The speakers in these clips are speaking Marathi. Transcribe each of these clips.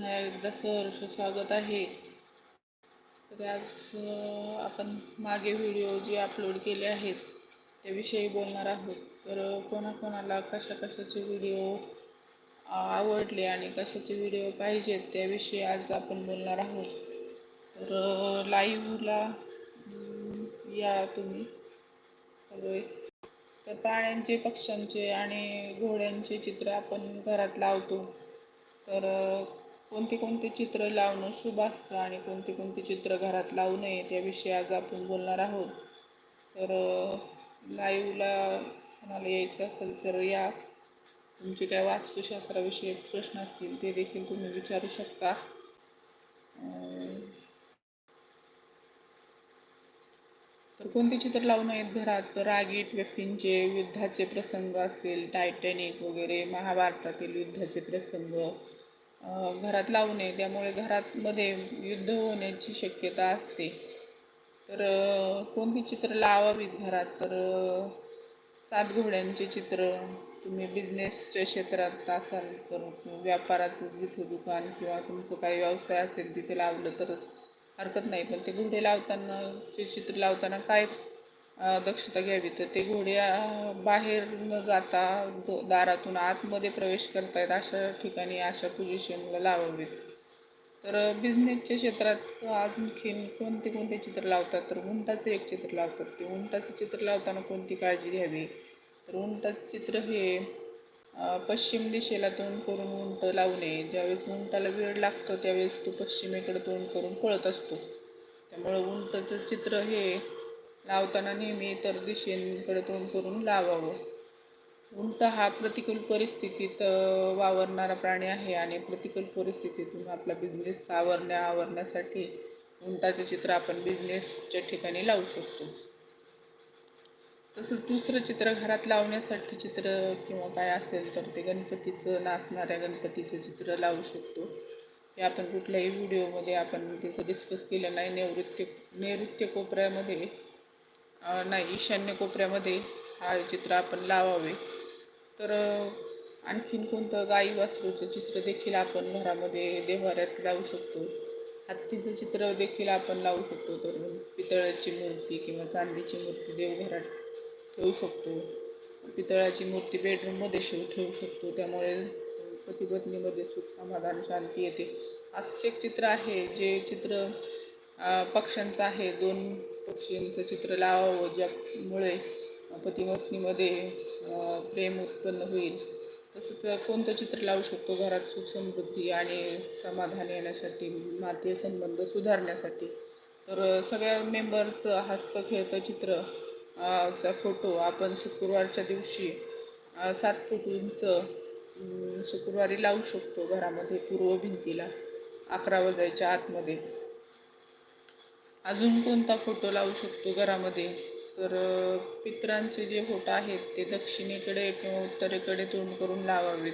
पुन्हा एकदा सहर्ष स्वागत आहे. तर आज आपण मागे व्हिडिओ जे अपलोड केले आहेत त्याविषयी बोलणार आहोत. तर कोणाकोणाला कशा कशाचे व्हिडिओ आवडले आणि कशाचे व्हिडिओ पाहिजेत त्याविषयी आज आपण बोलणार आहोत. तर लाईव्हला या तुम्ही. सगळे तर प्राण्यांचे पक्ष्यांचे आणि घोड्यांचे चित्र आपण घरात लावतो. तर कोणते कोणते चित्र लावणं शुभ असतं आणि कोणते कोणते चित्र घरात लावू नये त्याविषयी आज आपण बोलणार आहोत. तर लाईव्हला कोणाला यायचं असेल तर या. तुमचे काय वास्तुशास्त्राविषयी प्रश्न असतील ते देखील तुम्ही विचारू शकता. तर कोणते चित्र लावू नयेत घरात? तर रागीट व्यक्तींचे युद्धाचे प्रसंग असतील टायटॅनिक वगैरे महाभारतातील युद्धाचे प्रसंग घरात लावू नये त्यामुळे घरातमध्ये युद्ध होण्याची शक्यता असते. तर कोणती चित्र लावावीत घरात? तर सात घोड्यांचे चित्र. तुम्ही बिझनेसच्या क्षेत्रात असाल तर व्यापाराचं जिथे दुकान किंवा तुमचं काही व्यवसाय असेल तिथे लावलं तर हरकत नाही. पण ते घोडे लावताना चे चित्र लावताना काय दक्षता घ्यावी. तर ते घोडे बाहेर न जाता दारातून आतमध्ये प्रवेश करतायत अशा ठिकाणी अशा पोझिशनला लावावेत. तर बिझनेसच्या क्षेत्रात आणखीन कोणते कोणते चित्र लावतात? तर उंटाचं एक चित्र लावतात. ते उंटाचं चित्र लावताना कोणती काळजी घ्यावी? तर उंटाचं चित्र हे पश्चिम दिशेला तोंड करून उंट लावू नये ज्यावेळेस उंटाला वेळ लागतो त्यावेळेस तो पश्चिमेकडे तोंड करून पळत असतो. त्यामुळं उंटाचं चित्र हे लावताना नेहमी इतर दिशेकडे तोंड करून लावावं. उंट हा प्रतिकूल परिस्थितीत वावरणारा प्राणी आहे आणि प्रतिकूल परिस्थितीतून आपला बिझनेस सावरण्या आवरण्यासाठी उंटाचे चित्र आपण बिझनेसच्या ठिकाणी लावू शकतो. तसंच दुसरं चित्र घरात लावण्यासाठी चित्र किंवा काय असेल तर ते गणपतीचं नाचणाऱ्या गणपतीचं चित्र लावू शकतो. हे आपण कुठल्याही व्हिडिओमध्ये आपण त्याचं डिस्कस केलं नाही. नैऋत्य नैऋत्य कोपऱ्यामध्ये नाही ईशान्य कोपऱ्यामध्ये हा चित्र आपण लावावे. तर आणखीन कोणतं गाई वासरूचं चित्र देखील आपण घरामध्ये देव्हाऱ्यात लावू शकतो. हत्तीचं चित्र देखील आपण लावू शकतो. तर पितळाची मूर्ती किंवा चांदीची मूर्ती देवघरात ठेवू शकतो. पितळाची मूर्ती बेडरूममध्ये शिव ठेवू शकतो. त्यामुळे पतीपत्नीमध्ये सुख समाधान शांती येते. असं एक चित्र आहे जे चित्र पक्ष्यांचं आहे. दोन पक्षींचं चित्र लावावं ज्यामुळे पतीमत्नीमध्ये प्रेम उत्पन्न होईल. तसंच कोणतं चित्र लावू शकतो घरात सुख समृद्धी आणि समाधान येण्यासाठी नाते संबंध सुधारण्यासाठी? तर सगळ्या मेंबरचं हस्त खेळतं चित्र चा फोटो आपण शुक्रवारच्या दिवशी सात फोटोंचं उंच शुक्रवारी लावू शकतो घरामध्ये पूर्व भिंतीला अकरा वाजायच्या आतमध्ये. अजून कोणता फोटो लावू शकतो घरामध्ये? तर पित्रांचे पितरांचे जे फोटो आहेत ते दक्षिणेकडे किंवा उत्तरेकडे तोंड करून लावावेत.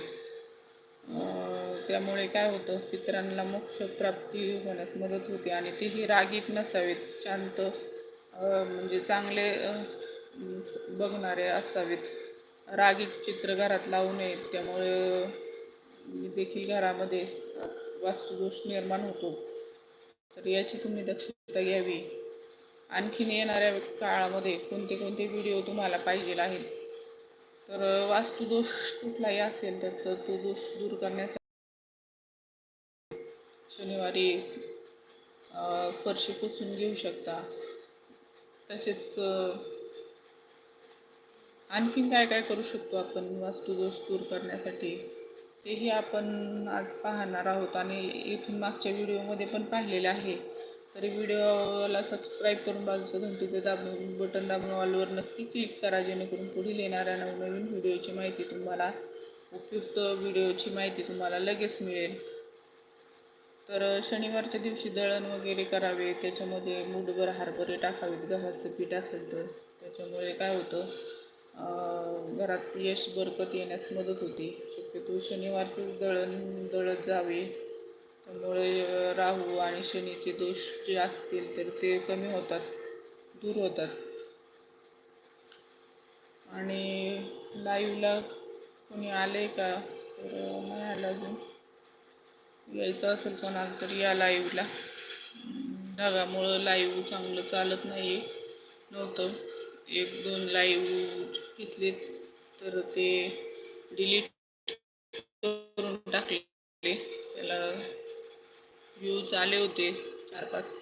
त्यामुळे काय होतं पितरांना मोक्ष प्राप्ती होण्यास मदत होते आणि तेही रागीत नसावेत शांत म्हणजे चांगले बघणारे असावेत. रागीट चित्र घरात लावू नयेत त्यामुळे देखील घरामध्ये वास्तुदोष निर्माण होतो. तर याची तुम्ही दक्षता घ्यावी. आणखीन येणाऱ्या काळामध्ये कोणते कोणते व्हिडिओ तुम्हाला पाहिजे आहेत? तर वास्तुदोष कुठलाही असेल तर तो दोष दूर करण्यासाठी शनिवारी फरशी पुसून घेऊ शकता. तसेच आणखीन काय काय करू शकतो आपण वास्तुदोष दूर करण्यासाठी? तेही आपण आज पाहणार आहोत आणि इथून मागच्या व्हिडिओमध्ये पण पाहिलेलं आहे. तरी व्हिडिओला सबस्क्राईब करून बाजूचं घंटीचं दाबून बटन दाबून ऑलवर नक्की क्लिक करा जेणेकरून पुढील येणाऱ्या नवनवीन व्हिडिओची माहिती तुम्हाला उपयुक्त व्हिडिओची माहिती तुम्हाला लगेच मिळेल. तर शनिवारच्या दिवशी दळण वगैरे करावे त्याच्यामध्ये मुठभर हरभरे टाकावेत गव्हाचं पीठ असेल तर. त्याच्यामुळे काय होतं घरात यश बरकत येण्यास मदत होते. शक्यतो शनिवारचंच दळण दळत जावे. त्यामुळे राहू आणि शनीचे दोष जे असतील तर ते कमी होतात दूर होतात. आणि लाईव्हला कोणी आले का? तर नाही आलं अजून यायचं असेल कोणाला तर या लाईव्हला. ढगामुळं लाईव्ह चांगलं चालत नाही नव्हतं. एक दोन लाईव्ह घेतले तर ते डिलीट करून टाकले. त्याला व्ह्यूज आले होते चार पाच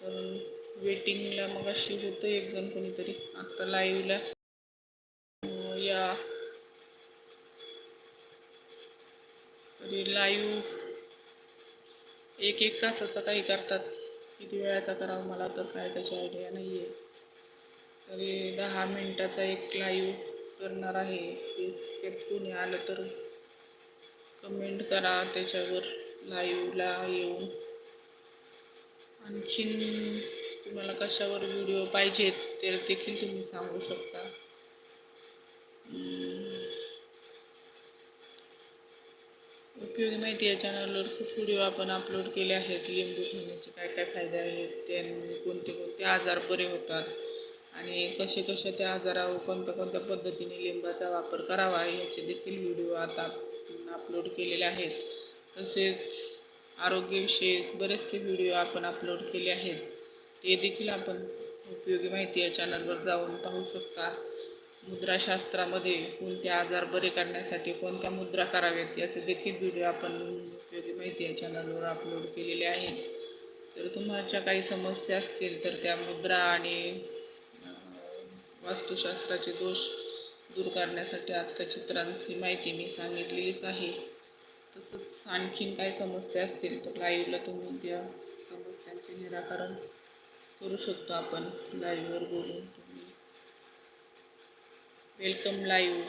पण वेटिंगला मग अशी होतं एक जण कोणीतरी. आत्ता लाईव्हला या. तरी लाईव्ह एक एक तासाचा काही करतात. किती वेळाचा करावा मला तर काय त्याची आयडिया नाही आहे तरी दहा मिनटाचा एक लाईव्ह करणार आहे. ते कुणी आलं तर कमेंट करा त्याच्यावर लाईव्हला येऊन. आणखीन तुम्हाला कशावर व्हिडिओ पाहिजेत ते देखील तुम्ही सांगू शकता. उपयोगी माहिती या चॅनलवर खूप व्हिडिओ आपण अपलोड केले आहेत. लिंबू खाण्याचे काय काय फायदे आहेत? त्यांनी कोणते कोणते आजार बरे होतात? आणि कसे कसे त्या आजारावर कोणत्या कोणत्या पद्धतीने लिंबाचा वापर करावा याचे देखील व्हिडिओ आता अपलोड केलेले आहेत. तसेच आरोग्यविषयक बरेचसे व्हिडिओ आपण अपलोड केले आहेत. ते देखील आपण उपयोगी माहिती या चॅनलवर जाऊन पाहू शकता. मुद्राशास्त्रामध्ये कोणते आजार बरे करण्यासाठी कोणत्या मुद्रा कराव्यात याचे देखील व्हिडिओ आपण उपयोगी माहिती या चॅनलवर अपलोड केलेले आहे तर तुम्हाला काही समस्या असतील तर त्या मुद्रा आणि वास्तुशास्त्राचे दोष दूर करण्यासाठी आत्ता चित्रांची माहिती मी सांगितलेलीच आहे. तसंच आणखीन काय समस्या असतील तर लाईव्हला तुम्ही त्या समस्यांचे निराकरण करू शकतो आपण. लाईव्हवर बोलून तुम्ही. वेलकम लाईव्ह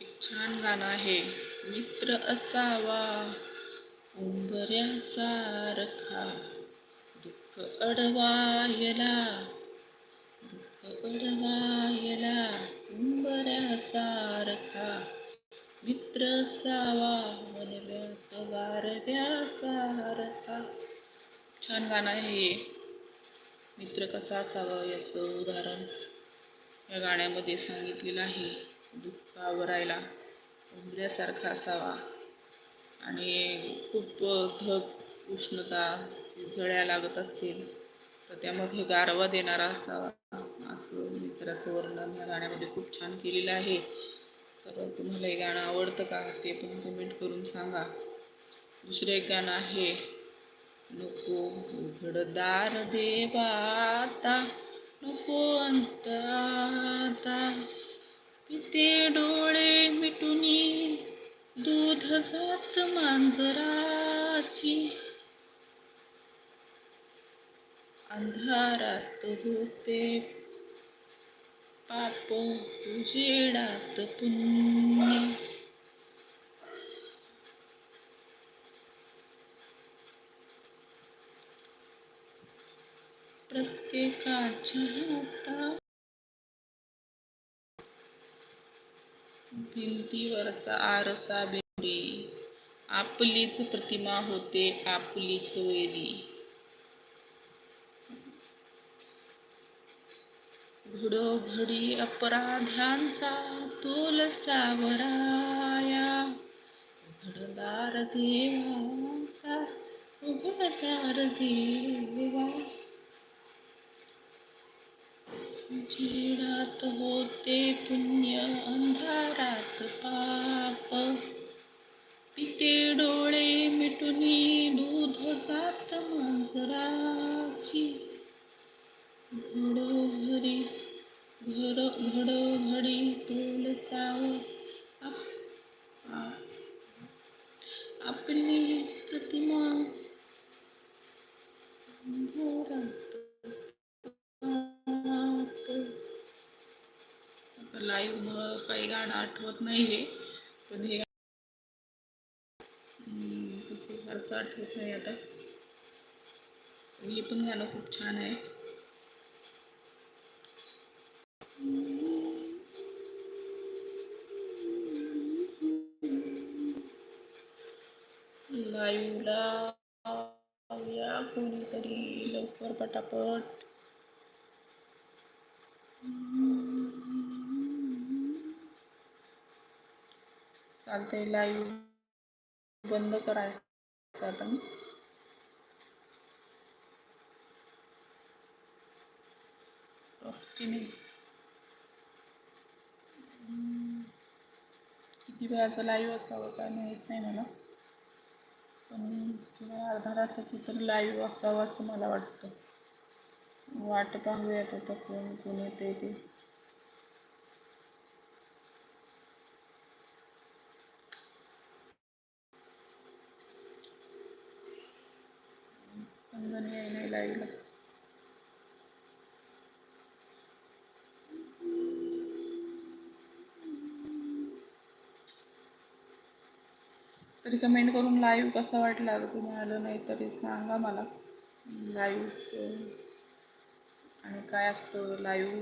एक छान गाणं आहे मित्र असावा. उंबऱ्यासारखा दुःख अडवायला दुःख अडवायला उंबऱ्यासारखा मित्र असावा वनव्यात वारव्यासारखा. छान गाणं आहे हे. मित्र कसा असावा याचं उदाहरण. या गाण्यामध्ये सांगितलेलं आहे दुःख आवरायला उंबऱ्यासारखा असावा. आणि खूप धग उष्णता झळ्या लागत असतील तर त्यामध्ये गारवा देणारा असावा असं मित्राचं वर्णन या गाण्यामध्ये खूप छान केलेलं आहे. तर तुम्हाला हे गाणं आवडतं का ते पण कमेंट करून सांगा. दुसरं एक गाणं आहे नको उघडदार देवाता नको अंतराता पिते डोळे मिटून दूध जात मांजराची. अंधारात होते पाप उजेडात पुण्य. प्रत्येकाच्या हातात भिंतीवरचा आरसा बेंडी आपलीच प्रतिमा होते आपलीच वेदी. घडोघडी अपराध्यांचा तोल सावराया घडदार देवा उघडदार देवा. उजेडात होते पुण्य अंधारात पाप. पिते डोळे मिटुनी दूध जात मांजरा लाईव्ह मुळे काही गाणं आठवत नाही आहे पण हे तसं फारसं आठवत नाही आता. हे पण गाणं खूप छान आहे. लाईव्हला या कोणीतरी लवकर पटापट. चालतंय लाईव्ह बंद करायचं आता. मी किती वेळाचं लाईव्ह असावं काय माहीत नाही मला. पण अर्धा तासाची तर लाईव्ह असावं असं मला वाटतं. वाट पाहूयात आता कोण कोण येते ते. समजून तरी कमेंट करून लाईव्ह कसा वाटला तुम्ही आलं नाही तरी सांगा मला. लाईव्ह आणि काय असतं? लाईव्ह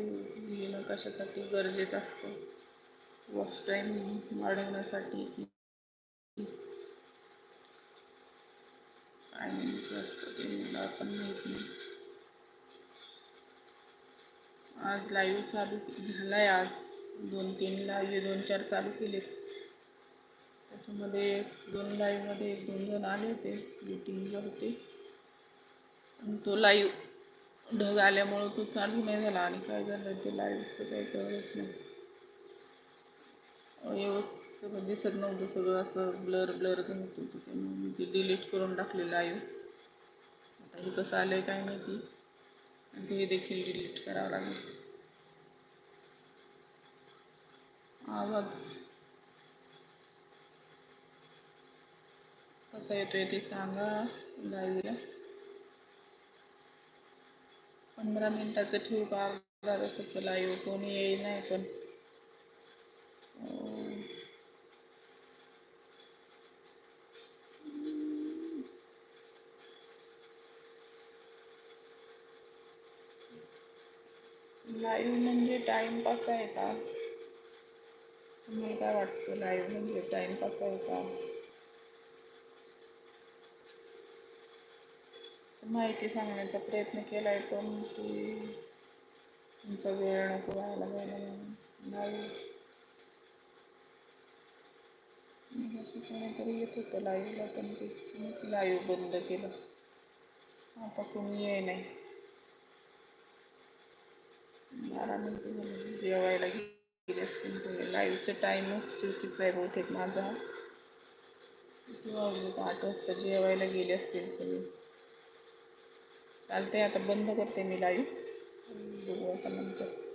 येणं कशासाठी गरजेचं असतं? वॉच टाईम वाढवण्यासाठी. की असतं ते मला पण माहीत नाही आज लाईव्ह चालू झाला आहे आज. दोन तीन लाईव्ह दोन चार चालू केलेत. त्याच्यामध्ये दोन लाईव्हमध्ये एक दोन जण आले होते. मीटिंगला होते. आणि तो लाईव्ह ढग आल्यामुळं तो चालू नाही झाला आणि काय झालं ते लाईव्हचं काही कळलंच नाही. व्यवस्थित सगळं दिसत नव्हतं सगळं असं ब्लर ब्लर होत होतं. त्यामुळे मी ते डिलीट करून टाकले लाईव्ह आता हे कसं आलं आहे काय माहिती. आणि ते देखील डिलीट करावं लागेल. आवाज. कसा येतोय ते सांगा गाईला पंधरा मिनिटाचं ठेवू का? अर्धा तासाचं लाईव्ह कोणी येई नाही पण. लाईव्ह म्हणजे टाईमपास आहे का? तुम्हाला काय वाटतं लाईव्ह म्हणजे टाईमपास आहे का? असं माहिती सांगण्याचा प्रयत्न केला आहे पण की तुमचा वेळ नको व्हायला जायला म्हणून. लाईव्ह असं कोणीतरी येत होतं लाईव्हला पण ते तुम्हीच लाईव्ह बंद केलं. आता कोणी ये नाही बारा मिनटं जेवायला गेले असतील तुम्ही लाईव्हचा टाईमच चुकीचा आहे बहुतेक माझा. आठ वाजता जेवायला गेले असतील सगळे. चालते आता बंद करते मी लाईव्ह बघू आता नंतर.